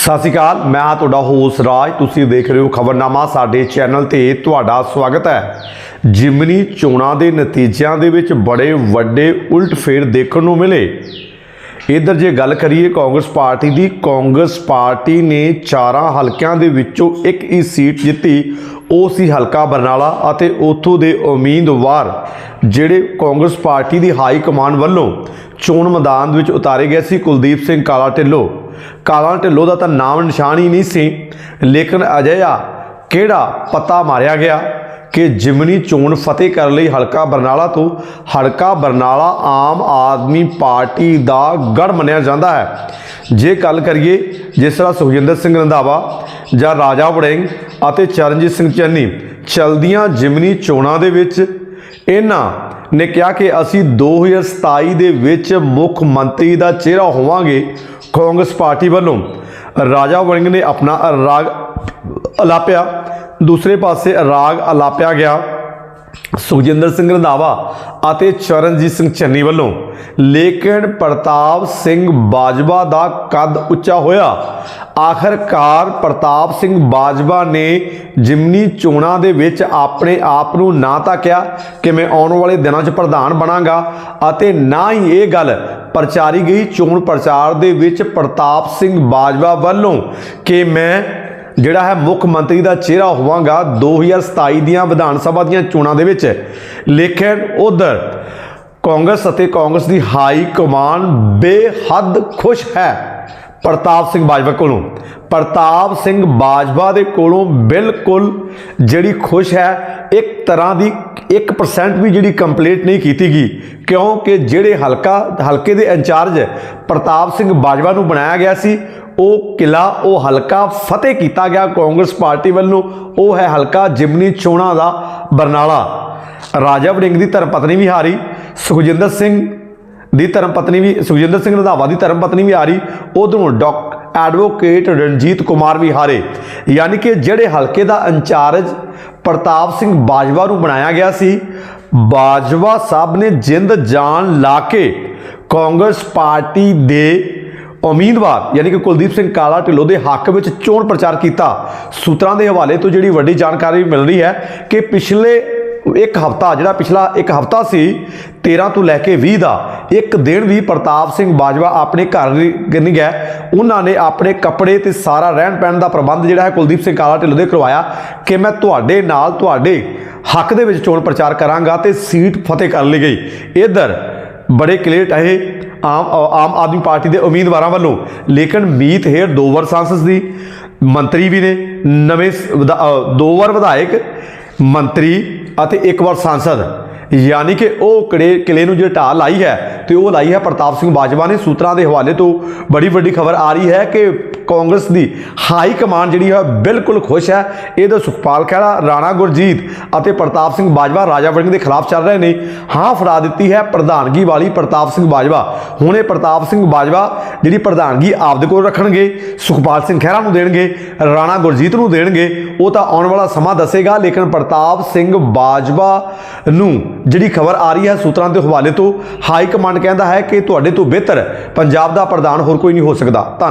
ਸਤਿ ਸ਼੍ਰੀ ਅਕਾਲ, ਮੈਂ ਹਾਂ ਤੁਹਾਡਾ ਹੋਸ ਰਾਜ। ਤੁਸੀਂ ਦੇਖ ਰਹੇ ਹੋ ਖਬਰਨਾਮਾ, ਸਾਡੇ ਚੈਨਲ ਤੇ ਤੁਹਾਡਾ ਸਵਾਗਤ ਹੈ। ਜਿਮਨੀ ਚੋਣਾਂ ਦੇ ਨਤੀਜਿਆਂ ਦੇ ਵਿੱਚ ਬੜੇ ਵੱਡੇ ਉਲਟਫੇਰ ਦੇਖਣ ਨੂੰ ਮਿਲੇ। ਇਧਰ ਜੇ ਗੱਲ ਕਰੀਏ ਕਾਂਗਰਸ ਪਾਰਟੀ ਦੀ, ਕਾਂਗਰਸ ਪਾਰਟੀ ਨੇ ਚਾਰਾਂ ਹਲਕਿਆਂ ਦੇ ਵਿੱਚੋਂ ਇੱਕ ਹੀ ਸੀਟ ਜਿੱਤੀ, ਉਹ ਸੀ ਹਲਕਾ ਬਰਨਾਲਾ ਅਤੇ ਉੱਥੋਂ ਦੇ ਉਮੀਦਵਾਰ, ਜਿਹੜੇ ਕਾਂਗਰਸ ਪਾਰਟੀ ਦੀ ਹਾਈ ਕਮਾਂਡ ਵੱਲੋਂ ਚੋਣ ਮੈਦਾਨ ਦੇ ਵਿੱਚ ਉਤਾਰੇ ਗਏ ਸੀ, ਕੁਲਦੀਪ ਸਿੰਘ ਕਾਲਾ ਢਿੱਲੋਂ। ਕਾਲਾ ਢਿੱਲੋਂ ਦਾ ਤਾਂ ਨਾਮ ਨਿਸ਼ਾਨ ਹੀ ਨਹੀਂ ਸੀ। ਲੇਕਿਨ ਅਜਿਹਾ ਕਿਹੜਾ ਪਤਾ ਮਾਰਿਆ ਗਿਆ ਕਿ ਜਿਮਨੀ ਚੋਣ ਫਤਿਹ ਕਰਨ ਲਈ ਹਲਕਾ ਬਰਨਾਲਾ ਤੋਂ ਹਲਕਾ ਬਰਨਾਲਾ ਆਮ ਆਦਮੀ ਪਾਰਟੀ ਦਾ ਗੜ ਮੰਨਿਆ ਜਾਂਦਾ ਹੈ। ਜੇ ਗੱਲ ਕਰੀਏ ਜਿਸ ਤਰ੍ਹਾਂ ਸੁਖਜਿੰਦਰ ਸਿੰਘ ਰੰਧਾਵਾ ਜਾਂ ਰਾਜਾ ਵੜਿੰਗ ਅਤੇ ਚਰਨਜੀਤ ਸਿੰਘ ਚੰਨੀ ਚਲਦੀਆਂ ਜਿਮਨੀ ਚੋਣਾਂ ਦੇ ਵਿੱਚ, ਇਹਨਾਂ ਨੇ ਕਿਹਾ ਕਿ ਅਸੀਂ 2027 ਦੇ ਵਿੱਚ ਮੁੱਖ ਮੰਤਰੀ ਦਾ ਚਿਹਰਾ ਹੋਵਾਂਗੇ। ਕਾਂਗਰਸ ਪਾਰਟੀ ਵੱਲੋਂ ਰਾਜਾ ਵੜਿੰਗ ਨੇ ਆਪਣਾ ਰਾਗ ਅਲਾਪਿਆ, ਦੂਸਰੇ ਪਾਸੇ ਰਾਗ ਅਲਾਪਿਆ ਗਿਆ। ਸੁਖਜਿੰਦਰ ਸਿੰਘ ਰੰਧਾਵਾ ਅਤੇ ਚਰਨਜੀਤ ਸਿੰਘ ਚੰਨੀ ਵੱਲੋਂ ਲੇਕਿਨ ਪ੍ਰਤਾਪ ਸਿੰਘ ਬਾਜਵਾ ਦਾ ਕੱਦ ਉੱਚਾ ਹੋਇਆ। ਆਖਰਕਾਰ ਪ੍ਰਤਾਪ ਸਿੰਘ ਬਾਜਵਾ ਨੇ ਜਿਮਨੀ ਚੋਣਾਂ ਦੇ ਵਿੱਚ ਆਪਣੇ ਆਪ ਨੂੰ ਨਾ ਤਾਂ ਕਿਹਾ ਕਿ ਮੈਂ ਆਉਣ ਵਾਲੇ ਦਿਨਾਂ 'ਚ ਪ੍ਰਧਾਨ ਬਣਾਂਗਾ ਅਤੇ ਨਾ ਹੀ ਇਹ ਗੱਲ ਪ੍ਰਚਾਰੀ ਗਈ ਚੋਣ ਪ੍ਰਚਾਰ ਦੇ ਵਿੱਚ ਪ੍ਰਤਾਪ ਸਿੰਘ ਬਾਜਵਾ ਵੱਲੋਂ ਕਿ ਮੈਂ ਜਿਹੜਾ ਹੈ ਮੁੱਖ ਮੰਤਰੀ ਦਾ ਚਿਹਰਾ ਹੋਵਾਂਗਾ 2027 ਦੀਆਂ ਵਿਧਾਨ ਸਭਾ ਦੀਆਂ ਚੋਣਾਂ ਦੇ ਵਿੱਚ। ਲੇਕਿਨ ਉਧਰ ਕਾਂਗਰਸ ਅਤੇ ਕਾਂਗਰਸ ਦੀ ਹਾਈ ਕਮਾਨ ਬੇਹੱਦ ਖੁਸ਼ ਹੈ ਪ੍ਰਤਾਪ ਸਿੰਘ ਬਾਜਵਾ ਕੋਲੋਂ। ਪ੍ਰਤਾਪ ਸਿੰਘ ਬਾਜਵਾ ਦੇ ਕੋਲੋਂ ਬਿਲਕੁਲ ਜਿਹੜੀ ਖੁਸ਼ ਹੈ, ਇੱਕ ਤਰ੍ਹਾਂ ਦੀ 1% ਵੀ ਜਿਹੜੀ ਕੰਪਲੀਟ ਨਹੀਂ ਕੀਤੀ ਗਈ, ਕਿਉਂਕਿ ਜਿਹੜੇ ਹਲਕਾ, ਹਲਕੇ ਦੇ ਇੰਚਾਰਜ ਪ੍ਰਤਾਪ ਸਿੰਘ ਬਾਜਵਾ ਨੂੰ ਬਣਾਇਆ ਗਿਆ ਸੀ, ਉਹ ਕਿਲਾ ਉਹ ਹਲਕਾ ਫਤਿਹ ਕੀਤਾ ਗਿਆ ਕਾਂਗਰਸ ਪਾਰਟੀ ਵੱਲੋਂ, ਉਹ ਹੈ ਹਲਕਾ ਜਿਮਨੀ ਚੋਣਾਂ ਦਾ ਬਰਨਾਲਾ। ਰਾਜਾ ਵੜਿੰਗ ਦੀ ਧਰਮ ਪਤਨੀ ਵੀ ਹਾਰੀ, ਸੁਖਜਿੰਦਰ ਸਿੰਘ ਦੀ ਧਰਮ ਪਤਨੀ ਵੀ, ਸੁਖਜਿੰਦਰ ਸਿੰਘ ਰੰਧਾਵਾ ਦੀ ਧਰਮ ਪਤਨੀ ਵੀ ਹਾਰੀ, ਉਧਰੋਂ ਡਾਕ ਐਡਵੋਕੇਟ ਰਣਜੀਤ ਕੁਮਾਰ ਵੀ ਹਾਰੇ। ਯਾਨੀ ਕਿ ਜਿਹੜੇ ਹਲਕੇ ਦਾ ਇੰਚਾਰਜ ਪ੍ਰਤਾਪ ਸਿੰਘ ਬਾਜਵਾ ਨੂੰ ਬਣਾਇਆ ਗਿਆ ਸੀ। ਬਾਜਵਾ ਸਾਹਿਬ ਨੇ ਜਿੰਦ ਜਾਨ ਲਾ ਕੇ ਕਾਂਗਰਸ ਪਾਰਟੀ ਦੇ ਉਮੀਦਵਾਰ, ਯਾਨੀ ਕਿ ਕੁਲਦੀਪ ਸਿੰਘ ਕਾਲਾ ਢਿੱਲੋਂ ਦੇ ਹੱਕ ਵਿੱਚ ਚੋਣ ਪ੍ਰਚਾਰ ਕੀਤਾ। ਸੂਤਰਾਂ ਦੇ ਹਵਾਲੇ ਤੋਂ ਜਿਹੜੀ ਵੱਡੀ ਜਾਣਕਾਰੀ ਮਿਲ ਰਹੀ ਹੈ ਕਿ ਪਿਛਲੇ ਇੱਕ ਹਫਤਾ, ਜਿਹੜਾ ਪਿਛਲਾ ਇੱਕ ਹਫਤਾ ਸੀ 13 ਤੋਂ ਲੈ ਕੇ 20 ਦਾ, ਇੱਕ ਦਿਨ ਵੀ ਪ੍ਰਤਾਪ ਸਿੰਘ ਬਾਜਵਾ ਆਪਣੇ ਘਰ ਨਹੀਂ ਨਹੀਂ ਉਹਨਾਂ ਨੇ ਆਪਣੇ ਕੱਪੜੇ ਤੇ ਸਾਰਾ ਰਹਿਣ ਪਹਿਣ ਦਾ ਪ੍ਰਬੰਧ ਜਿਹੜਾ ਹੈ ਕੁਲਦੀਪ ਸਿੰਘ ਕਾਲਾ ਢਿੱਲੋਂ ਦੇ ਕਰਵਾਇਆ ਕਿ ਮੈਂ ਤੁਹਾਡੇ ਨਾਲ ਤੁਹਾਡੇ ਹੱਕ ਦੇ ਵਿੱਚ ਚੋਣ ਪ੍ਰਚਾਰ ਕਰਾਂਗਾ ਤੇ ਸੀਟ ਫਤਿਹ ਕਰ ਲਈ ਗਈ। ਇਧਰ ਬੜੇ ਕਲੀਅਰ ਇਹ ਆਮ ਆਮ ਆਦਮੀ ਪਾਰਟੀ ਦੇ ਉਮੀਦਵਾਰਾਂ ਵੱਲੋਂ, ਲੇਕਿਨ ਮੀਤ ਹੇਰ ਦੋ ਵਾਰ ਸੰਸਦ ਦੀ, ਮੰਤਰੀ ਵੀ ਨੇ, ਨਵੇਂ ਸ- ਦੋ ਵਾਰ ਵਿਧਾਇਕ, ਮੰਤਰੀ ਅਤੇ ਇੱਕ ਵਾਰ ਸੰਸਦ, ਯਾਨੀ ਕਿ ਉਹ ਕਿਲੇ ਕਿਲੇ ਨੂੰ ਜੇ ਢਾਹ ਲਾਈ ਹੈ ਤੇ ਉਹ ਲਾਈ ਹੈ ਪ੍ਰਤਾਪ ਸਿੰਘ ਬਾਜਵਾ ਨੇ ਸੂਤਰਾਂ ਦੇ ਹਵਾਲੇ ਤੋਂ ਬੜੀ ਵੱਡੀ ਖਬਰ ਆ ਰਹੀ ਹੈ ਕਿ ਕਾਂਗਰਸ ਦੀ ਹਾਈ ਕਮਾਂਡ ਜਿਹੜੀ ਹੈ ਬਿਲਕੁਲ ਖੁਸ਼ ਹੈ। ਇਹਦੇ ਸੁਖਪਾਲ ਖਹਿਰਾ, ਰਾਣਾ ਗੁਰਜੀਤ ਅਤੇ ਪ੍ਰਤਾਪ ਸਿੰਘ ਬਾਜਵਾ ਰਾਜਾ ਵੜਿੰਗ ਦੇ ਖਿਲਾਫ ਚੱਲ ਰਹੇ ਨੇ। ਹਾਂ, ਫੜਾ ਦਿੱਤੀ ਹੈ ਪ੍ਰਧਾਨਗੀ ਵਾਲੀ ਪ੍ਰਤਾਪ ਸਿੰਘ ਬਾਜਵਾ। ਹੁਣ ਇਹ ਪ੍ਰਤਾਪ ਸਿੰਘ ਬਾਜਵਾ ਜਿਹੜੀ ਪ੍ਰਧਾਨਗੀ ਆਪਦੇ ਕੋਲ ਰੱਖਣਗੇ, ਸੁਖਪਾਲ ਸਿੰਘ ਖਹਿਰਾ ਨੂੰ ਦੇਣਗੇ, ਰਾਣਾ ਗੁਰਜੀਤ ਨੂੰ ਦੇਣਗੇ, ਉਹ ਤਾਂ ਆਉਣ ਵਾਲਾ ਸਮਾਂ ਦੱਸੇਗਾ। ਲੇਕਿਨ ਪ੍ਰਤਾਪ ਸਿੰਘ ਬਾਜਵਾ ਨੂੰ ਜਿਹੜੀ ਖਬਰ ਆ ਰਹੀ ਹੈ ਸੂਤਰਾਂ ਦੇ ਹਵਾਲੇ ਤੋਂ, ਹਾਈ ਕਮਾਂਡ ਕਹਿੰਦਾ ਹੈ ਕਿ ਤੁਹਾਡੇ ਤੋਂ ਬਿਹਤਰ ਪੰਜਾਬ ਦਾ ਪ੍ਰਧਾਨ ਹੋਰ ਕੋਈ ਨਹੀਂ ਹੋ ਸਕਦਾ। ਧੰਨਵਾਦ।